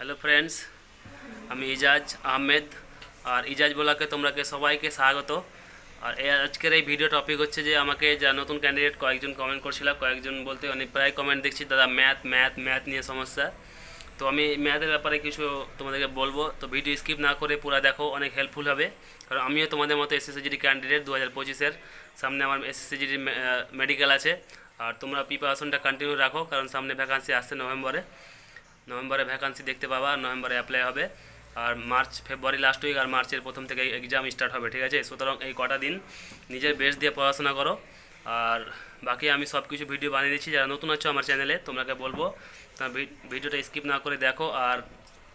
Hello friends আমি ইজাজ আহমেদ আর ইজাজ বলাকে তোমরাকে সবাইকে স্বাগত। আর আজকের এই ভিডিও টপিক হচ্ছে যে আমাকে যা নতুন ক্যান্ডিডেট কয়েকজন কমেন্ট করছিল, কয়েকজন বলতে অনেক প্রায় কমেন্ট দেখছি, দাদা ম্যাথ ম্যাথ ম্যাথ নিয়ে সমস্যা। তো আমি ম্যাথের ব্যাপারে কিছু তোমাদেরকে বলব, তো ভিডিও স্কিপ না করে পুরো দেখো, অনেক হেল্পফুল হবে। কারণ আমিও তোমাদের মতো এসএসসিজিডি ক্যান্ডিডেট দু হাজার পঁচিশের সামনে আমার এসএসসিজিডি মেডিকেল আছে। আর তোমরা প্রিপারেশনটা কন্টিনিউ রাখো, কারণ সামনে ভ্যাকান্সি আসছে নভেম্বরে। নভেম্বরে ভ্যাকান্সি দেখতে পাবা, নভেম্বরে অ্যাপ্লাই হবে। আর মার্চ, ফেব্রুয়ারি লাস্ট উইক আর মার্চের প্রথম থেকে এক্সাম স্টার্ট হবে, ঠিক আছে? সুতরাং এই কটা দিন নিজের বেস দিয়ে পড়াশোনা করো। আর বাকি আমি সব কিছু ভিডিও বানিয়ে দিচ্ছি। যারা নতুন আছো আমার চ্যানেলে তোমাকে বলব ভিডিওটা স্কিপ না করে দেখো। আর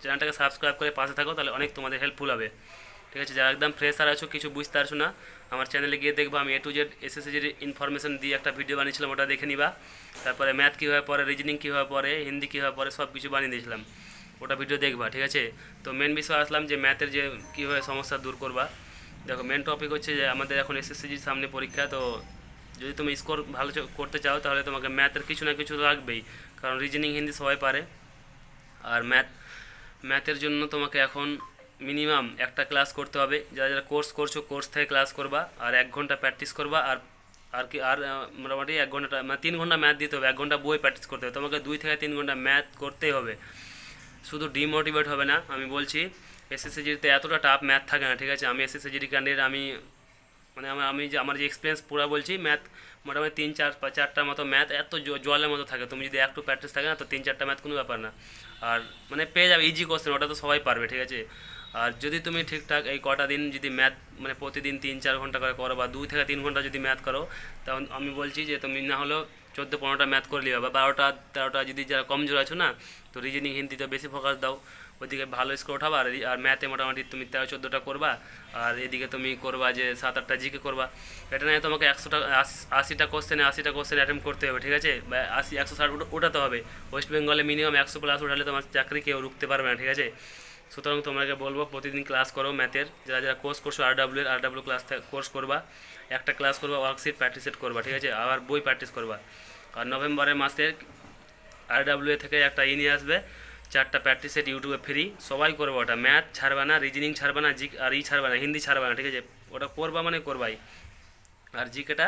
চ্যানেলটাকে সাবস্ক্রাইব করে পাশে থাকো, তাহলে অনেক তোমাদের হেল্পফুল হবে। ঠিক আছে, যারা একদম ফ্রেশার আছো, কিছু বুঝতে পারছ না, আমার চ্যানেলে গিয়ে দেখব, আমি এ টু জেড এসএসসির ইনফরমেশন দিয়ে একটা ভিডিও বানিয়েছিলাম, ওটা দেখে নিবা। তারপরে ম্যাথ কীভাবে পরে রিজনিং কীভাবে পরে হিন্দি কীভাবে পরে সব কিছু বানিয়ে দিয়েছিলাম। ওটা ভিডিও দেখবা, ঠিক আছে? তো মেন বিষয় আসলাম যে ম্যাথের যে কীভাবে সমস্যা দূর করবা। দেখো মেন টপিক হচ্ছে যে আমাদের এখন এসএসসিজির সামনে পরীক্ষা, তো যদি তুমি স্কোর ভালো করতে চাও, তাহলে তোমাকে ম্যাথের কিছু না কিছু লাগবেই, কারণ রিজনিং হিন্দি সবাই পারে। আর ম্যাথ ম্যাথের জন্য তোমাকে এখন মিনিমাম একটা ক্লাস করতে হবে। যারা যারা কোর্স করছ, কোর্স থেকে ক্লাস করবা, আর এক ঘণ্টা প্র্যাকটিস করবা, আর আর কি, আর মোটামুটি এক ঘণ্টা মানে তিন ঘণ্টা ম্যাথ দিতে হবে, এক ঘণ্টা বই প্র্যাকটিস করতে হবে। তোমাকে দুই থেকে তিন ঘণ্টা ম্যাথ করতেই হবে। শুধু ডিমোটিভেট হবে না, আমি বলছি, এসএসসিজিতে এতটা টাফ ম্যাথ থাকে না, ঠিক আছে? আমি এসএসসিজির ক্যান্ডিডেট আমি মানে আমার, আমি যে, আমার যে এক্সপিরিয়েন্স পুরো বলছি, ম্যাথ মোটামুটি তিন, চার চারটার মতো ম্যাথ এত জলের মতো থাকে। তুমি যদি একটু প্র্যাকটিস থাকে না, তো তিন, চারটা ম্যাথ কোনো ব্যাপার না। আর মানে পেয়ে যাবে ইজি কোশ্চেন ওটা তো সবাই পারবে, ঠিক আছে? আর যদি তুমি ঠিকঠাক এই কটা দিন যদি ম্যাথ মানে প্রতিদিন তিন চার ঘণ্টা করে করো বা দুই থেকে তিন ঘণ্টা যদি ম্যাথ করো, তখন আমি বলছি যে তুমি না হলেও চোদ্দ পনেরোটা ম্যাথ করে নিবে বা বারোটা, তেরোটা যদি যারা কমজোর আছো না, তো রিজনিং হিন্দিতে বেশি ফোকাস দাও। ওইদিকে ভালো স্কোর উঠাবা আর আর ম্যাথে মোটামুটি তুমি তেরো চোদ্দোটা করবা আর এদিকে তুমি করবা যে সাত আটটা জিকে করবা। এটা নয় তোমাকে একশোটা আশ- আশিটা কোশ্চেনে আশিটা কোশ্চেন অ্যাটেম্প করতে হবে, ঠিক আছে? বা আশি, একশো ষাট উঠা- উঠাতে হবে। ওয়েস্ট বেঙ্গলে মিনিমাম একশো প্লাস উঠালে তোমার চাকরি কেউ রুখতে পারবে না, ঠিক আছে? সুতরাং তোমাকে বলব, প্রতিদিন ক্লাস করো ম্যাথের যারা যারা কোর্স করছ আর ডাব্লিউ এর আর ডাব্লিউ ক্লাস কোর্স করবা, একটা ক্লাস করবা ওয়ার্কশিট প্র্যাকটিস সেট করবা, ঠিক আছে? আবার বই প্র্যাকটিস করবা। আর নভেম্বরের মাসের আর ডাব্লিউ থেকে একটা ই নিয়ে আসবে, চারটা প্র্যাকটিস সেট ইউটিউবে ফ্রি সবাই করবে ওটা। ম্যাথ ছাড়বে না রিজনিং ছাড়বে না জি আর ই ছাড়বে না, হিন্দি ছাড়বে না, ঠিক আছে? ওটা করবা মানে করবাই। আর জিকেটা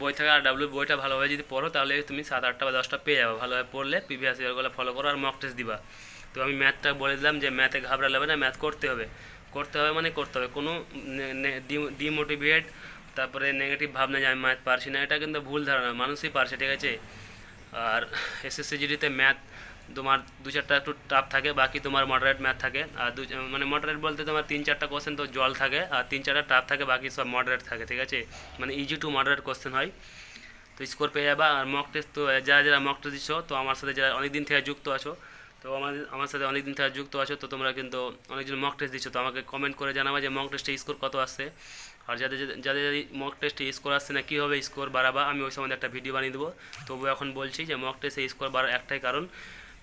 বই থেকে আর ডাব্লিউ বইটা ভালোভাবে যদি পড়ো, তাহলে তুমি সাত, আটটা বা দশটা পেয়ে যাবে। ভালোভাবে পড়লে প্রিভিয়াস ইয়ারগুলো ফলো করো আর মক টেস্ট দিবা। তো আমি ম্যাথটা বলে দিলাম যে ম্যাথে ঘাবড়া লাগবে না ম্যাথ করতে হবে। করতে হবে মানে করতে হবে। কোনো ডিমোটিভেট তারপরে নেগেটিভ ভাবনা যে আমি ম্যাথ পারছি না, এটা কিন্তু ভুল ধারণা, মানুষই পারছে, ঠিক আছে? আর এসএসসি জিডিতে ম্যাথ তোমার দু চারটা একটু টাফ থাকে, বাকি তোমার মডারেট ম্যাথ থাকে। আর দু মানে মডারেট বলতে তোমার তিন চারটা কোশ্চেন তো জল থাকে, আর তিন চারটা টাফ থাকে, বাকি সব মডারেট থাকে, ঠিক আছে? মানে ইজি টু মডারেট কোশ্চেন হয়। তো স্কোর পেয়ে যাবা, আর মক টেস্ট তো, যারা যারা মক টেস্ট দিচ্ছ, তো আমার সাথে যারা অনেক দিন থেকে যুক্ত আছো তো আমার আমার সাথে অনেক দিন থেকে যুক্ত আছো, তো তোমরা কিন্তু অনেকজন মক টেস্ট দিচ্ছ। তো আমাকে কমেন্ট করে জানাবা যে মক টেস্টে স্কোর কত আসছে আর যাদের, যাদের- মক টেস্টে স্কোর আসছে না, কীভাবে স্কোর বাড়াবা, আমি ওই সময় একটা ভিডিও বানিয়ে দেবো। তবু এখন বলছি যে মক টেস্টে স্কোর বাড়ার একটাই কারণ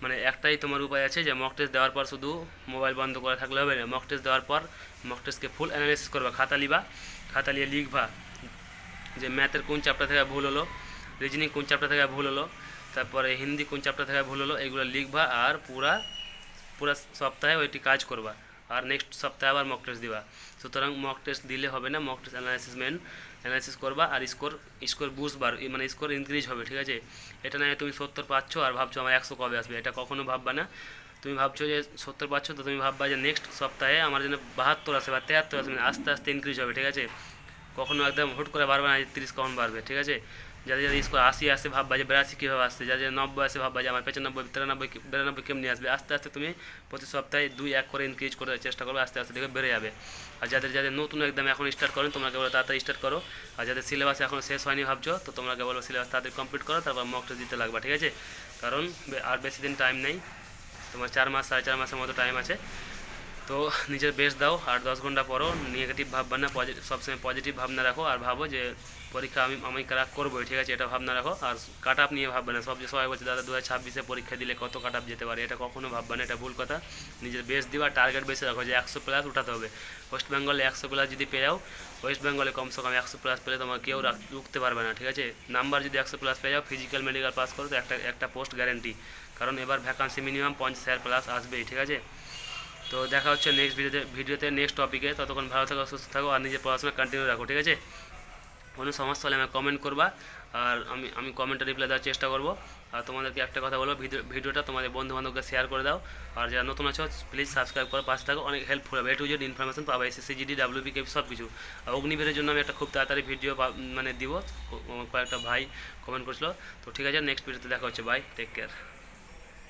মানে একটাই তোমার উপায় আছে যে মক টেস্ট দেওয়ার পর শুধু মোবাইল বন্ধ করে থাকলে হবে না। মক টেস্ট দেওয়ার পর মক টেস্টকে ফুল অ্যানালাইসিস করবা, খাতা লিবা, খাতা নিয়ে লিখবা যে ম্যাথের কোন চ্যাপ্টার থেকে ভুল হলো রিজনিং কোন চ্যাপ্টার থেকে ভুল হলো। তারপরে হিন্দি কোন চ্যাপ্টার থেকে ভুল হলো, এগুলো লিখবা আর পুরা পুরা সপ্তাহে ওইটি কাজ করবা। আর নেক্সট সপ্তাহে আবার মক টেস্ট দিবা। সুতরাং মক টেস্ট দিলে হবে না mock test analysis main analysis করবা আর স্কোর স্কোর বুঝবার মানে স্কোর ইনক্রিজ হবে, ঠিক আছে? এটা নয় তুমি সত্তর পাচ্ছ আর ভাবছ আমার একশো কবে আসবে, এটা কখনো ভাববা না। তুমি ভাবছ যে সত্তর পাচ্ছ, তো তুমি ভাববা যে নেক্সট সপ্তাহে আমার জন্য বাহাত্তর আসে বা তেহাত্তর আসবে, আস্তে আস্তে ইনক্রিজ হবে, ঠিক আছে? কখনো একদম হুট করে বাড়বে না তিরিশ কখন বাড়বে, ঠিক আছে? যাদের যাদের স্কোর আশি আসে ভাববা যে বিরাশি কীভাবে আসছে যাদের নব্বই আসে ভাববা যে আমার পঁচানব্বই তিরানব্বই বিরানব্বই কেমনি আসবে আস্তে আস্তে তুমি প্রতি সপ্তাহে দুই এক করে ইনক্রিজ করার চেষ্টা করবে আস্তে আস্তে দেখে বেড়ে যাবে আর যাদের যাদের নতুন একদম এখন স্টার্ট করেন তোমরা কেবল তাড়াতাড়ি স্টার্ট করো আর যাদের সিলেবাস এখন শেষ হয়নি ভাবছ তো তোমরা কেবল সিলেবাস তাড়াতাড়ি কমপ্লিট করো তারপর মক টেস্ট দিতে লাগবে ঠিক আছে কারণ আর বেশি দিন টাইম নেই তোমার চার মাস সাড়ে চার মাসের মতো টাইম আছে তো নিজের বেস্ট দাও, আর দশ ঘণ্টা পরও নেগেটিভ ভাববা না সবসময় পজিটিভ ভাবনা রাখো, আর ভাবো যে পরীক্ষা আমি আমি ক্রাক করবোই, ঠিক আছে? এটা ভাবনা রাখো, আর কাট আপ নিয়ে ভাববে না। সব যে সবাই বলছে, দাদা দু হাজার ছাব্বিশে পরীক্ষা দিলে কত কাট আপ যেতে পারে? এটা কখনো ভাববে না, এটা ভুল কথা। নিজের বেস্ট দিবা টার্গেট বেশি রাখো যে একশো প্লাস উঠাতে হবে। ওয়েস্ট বেঙ্গলে একশো প্লাস যদি পেয়ে যাও ওয়েস্ট বেঙ্গলে কমসে কম একশো প্লাস পেলে তোমার কেউ রাখ- রুখতে পারবে না, ঠিক আছে? নাম্বার যদি একশো প্লাস পেয়ে যাও ফিজিক্যাল মেডিকেল পাস করো, তো একটা একটা পোস্ট গ্যারেন্টি কারণ এবার ভ্যাকান্সি মিনিমাম পঞ্চাশ হাজার প্লাস আসবেই, ঠিক আছে? তো দেখা হচ্ছে নেক্সট ভিডিওতে ভিডিওতে নেক্সট টপিকে ততক্ষণ ভালো থাকো, সুস্থ থাকো, আর নিজের পড়াশোনা কন্টিনিউ রাখো, ঠিক আছে? কোনো সমস্যা হলে আমাকে কমেন্ট করবা, আর আমি আমি কমেন্টে রিপ্লাই দেওয়ার চেষ্টা করব। আর তোমাদেরকে একটা কথা বলব, ভিডিও, ভিডিওটা তোমাদের বন্ধু বান্ধবকে শেয়ার করে দাও। আর যারা নতুন আছো প্লিজ সাবস্ক্রাইব করো, পাশে থাকো, অনেক হেল্পফুল হবে। টু জেড ইনফরমেশন পাবে এসএসসি জিডি ডাব্লিউবি কেপ সব কিছু। আর অগ্নিবীরের জন্য আমি একটা খুব তাড়াতাড়ি ভিডিও মানে দিব কয়েকটা ভাই কমেন্ট করছিল। তো ঠিক আছে নেক্সট ভিডিওতে দেখা হচ্ছে বাই টেক কেয়ার